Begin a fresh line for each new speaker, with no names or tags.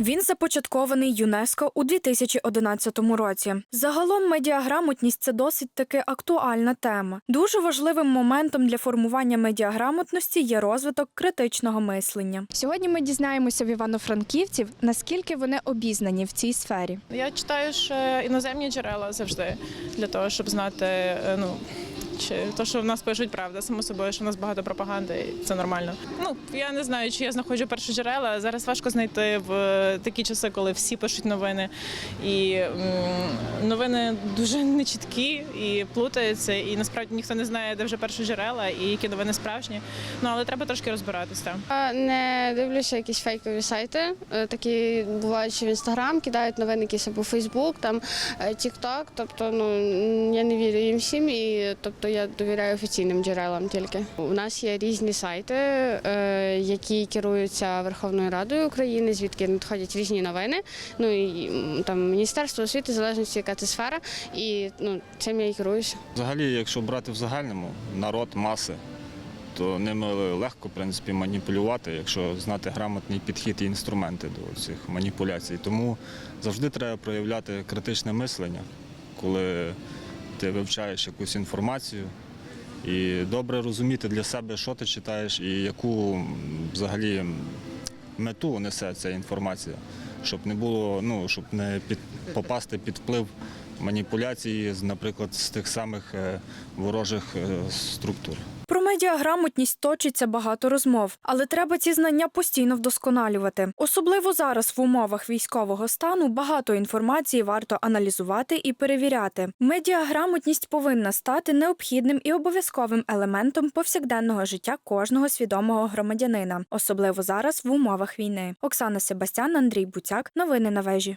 Він започаткований ЮНЕСКО у 2011 році. Загалом медіаграмотність це досить таки актуальна тема. Дуже важливим моментом для формування медіаграмотності є розвиток критичного мислення. Сьогодні ми дізнаємося в івано-франківців, наскільки вони обізнані в цій сфері.
Я читаю ще іноземні джерела завжди для того, щоб знати, е, ну. Чи то, що в нас пишуть, правда, само собою, що в нас багато пропаганди, і це нормально. Ну я не знаю, чи я знаходжу перші джерела. Зараз важко знайти в е, такі часи, коли всі пишуть новини, і новини дуже нечіткі і плутаються, і насправді ніхто не знає, де вже перші джерела і які новини справжні. Ну але треба трошки розбиратися.
Не дивлюся якісь фейкові сайти. Е, Такі бувають, що в інстаграм кидають новини якісь або Фейсбук, там е, Тікток. Тобто, ну я не вірю їм всім, і тобто я довіряю офіційним джерелам тільки. У нас є різні сайти, е, які керуються Верховною Радою України, звідки надходять різні новини. Ну і там Міністерство освіти, залежності, яка це сфера, і ну цим я і керуюся.
Взагалі, якщо брати в загальному народ, маси, то ними легко в принципі, маніпулювати, якщо знати грамотний підхід і інструменти до цих маніпуляцій. Тому завжди треба проявляти критичне мислення, коли ти вивчаєш якусь інформацію. І добре розуміти для себе, що ти читаєш і яку взагалі мету несе ця інформація, щоб не було, ну щоб не під, попасти під вплив маніпуляції, наприклад, з тих самих е, ворожих е, структур.
Про медіаграмотність точиться багато розмов, але треба ці знання постійно вдосконалювати. Особливо зараз в умовах військового стану багато інформації варто аналізувати і перевіряти. Медіаграмотність повинна стати необхідним і обов'язковим елементом повсякденного життя кожного свідомого громадянина, особливо зараз в умовах війни. Оксана Себастян, Андрій Буцяк. Новини на вежі.